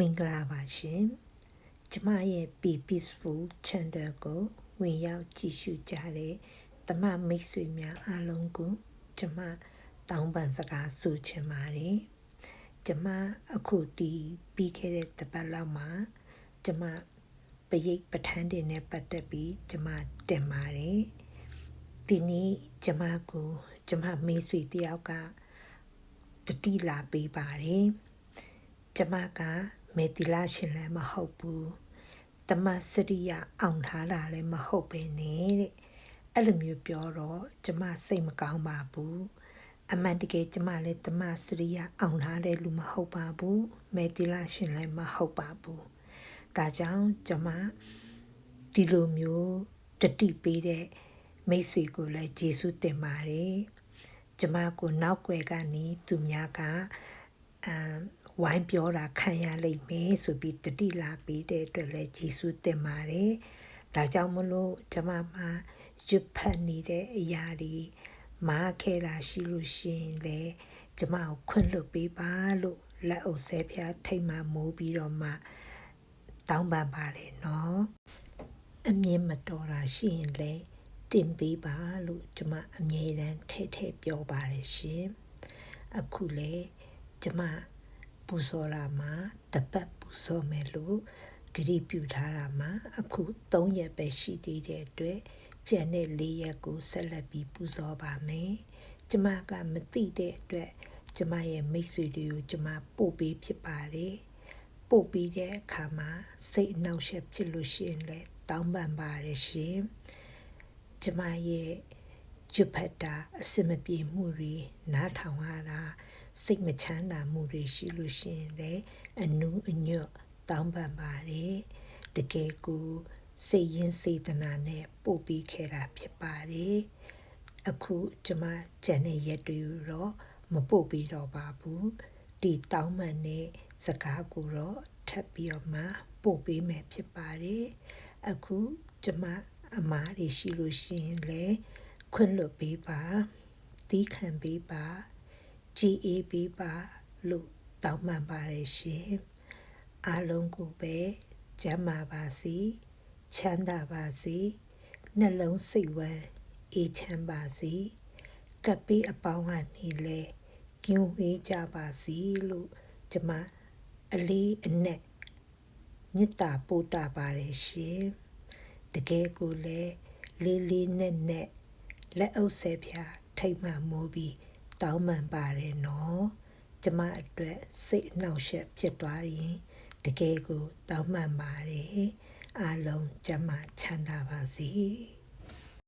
မင်္ဂလာပါရှင်ကျမရဲ့ Be Peaceful Channel ကိုဝင်ရောက်ကြည့်ရှုကြတဲ့တမမိတ်ဆွေများအားလုံးကိုကျမတောင်းပန်စကားဆိုချင်ပါတယ်ကျမအခုဒီပြီးခဲ့တဲ့တပတ်လောက်မှာကျမပရိတ်ပဋ္ဌာန်းတင်နဲ့ပတ်သက်ပြီးကျမတင်ပါတယ်ဒီနေ့ကျမကိုကျမမိတ်ဆွေတယောက်ကတတိလာပေးပါတယ်ကျမက မေတီလာရှင်လည်းမဟုတ်ဘူးတမစရိယအောင်ထားတာလည်းမဟုတ်ပဲနဲ့တဲ့အဲ့လိုမျိုးပြောတော့ကျမစိတ်မကောင်းပါဘူးအမှန်တကယ်ကျမလည်းတမစရိယအောင်ထားတဲ့လူမဟုတ်ပါဘူးမေတီလာရှင်လည်းမဟုတ်ပါဘူးဒါကြောင့်ကျမဒီလိုမျိုးတတိပေးတဲ့မိတ်ဆွေကိုလည်းကျေးဇူးတင်ပါတယ်ကျမကိုနောက်ွယ်ကနေသူများက အမ်ဝိုင်းပြောတာခံရလိမ့်မယ်ဆိုပြီးတတိလာပေးတဲ့အတွက်လည်းကျေးဇူးတင်ပါတယ်။ဒါကြောင့်မလို့ကျမမှာရွတ်ဖတ်နေတဲ့အရာတွေမားခဲ့တာရှိလို့ရှိရင်လေကျမကိုခွင့်လွတ်ပေးပါလို့လက်အုပ်ဆဲဖျားထိတ်မှမိုးပြီးတော့မှတောင်းပန်ပါတယ်နော်။အမြင်မတော်တာရှိရင်လေတင်ပေးပါလို့ကျမအမြဲတမ်းထဲ့ထဲ့ပြောပါတယ်ရှင်။အခုလေ ကျမပူဇော်တာမှာတပတ်ပူဇော်မယ်လို့ဂရိပြုထားတာမှာအခု3ရက်ပဲရှိသေးတဲ့အတွက်ကျန်တဲ့4ရက်ကိုဆက်လက်ပြီးပူဇော်ပါမယ်။ကျမကမသိတဲ့အတွက်ကျမရဲ့မိတ်ဆွေတွေကိုကျမပို့ပေးဖြစ်ပါတယ်။ပို့ပြီးတဲ့အခါမှာစိတ်အနှောက်အယှက်ဖြစ်လို့ရှိရင်လည်းတောင်းပန်ပါတယ်ရှင်။ကျမရဲ့ကျွတ်ဖတ်တာအစမပြေမှုတွေနားထောင်ရတာ စိတ်မချမ်းသာမှုတွေရှိလို့ရှိရင်လည်းအနူးအညွတ်တောင်းပန်ပါတယ်တကယ်ကိုစိတ်ရင်းစေတနာနဲ့ပို့ပြီးခဲ့တာဖြစ်ပါတယ်အခုကျမကြံတဲ့ရက်တွေတော့မပို့ပြီးတော့ပါဘူးဒီတောင်းပန်တဲ့စကားကိုတော့ထပ်ပြီးတော့မှပို့ပေးမယ်ဖြစ်ပါတယ်အခုကျမအမားတွေရှိလို့ရှိရင်လည်းခွင့်လွတ်ပေးပါတီးခံပေးပါ ကြည်အေးပေးပါလို့တောင်းပန်ပါတယ်ရှင်အားလုံးကိုပဲကျမ်းမာပါစေချမ်းသာပါစေနှလုံးစိတ်ဝမ်းအေးချမ်းပါစေကပ်ပေးအပေါင်းကနေလဲကင်းဝေးကြပါစေလို့ကျမအလေးအနက်မေတ္တာပို့တာပါတယ်ရှင်တကယ်ကိုလည်းလေးလေးနက်နက်လက်အုပ်ဆဲဖြာထိတ်မှမိုးပြီး တောင်းပန်ပါတယ်နော်ကျမအတွက်စိတ်အနှောက်အယှက်ဖြစ်သွားရင်တကယ်ကိုတောင်းပန်ပါတယ်အားလုံးကျမချမ်းသာပါစေ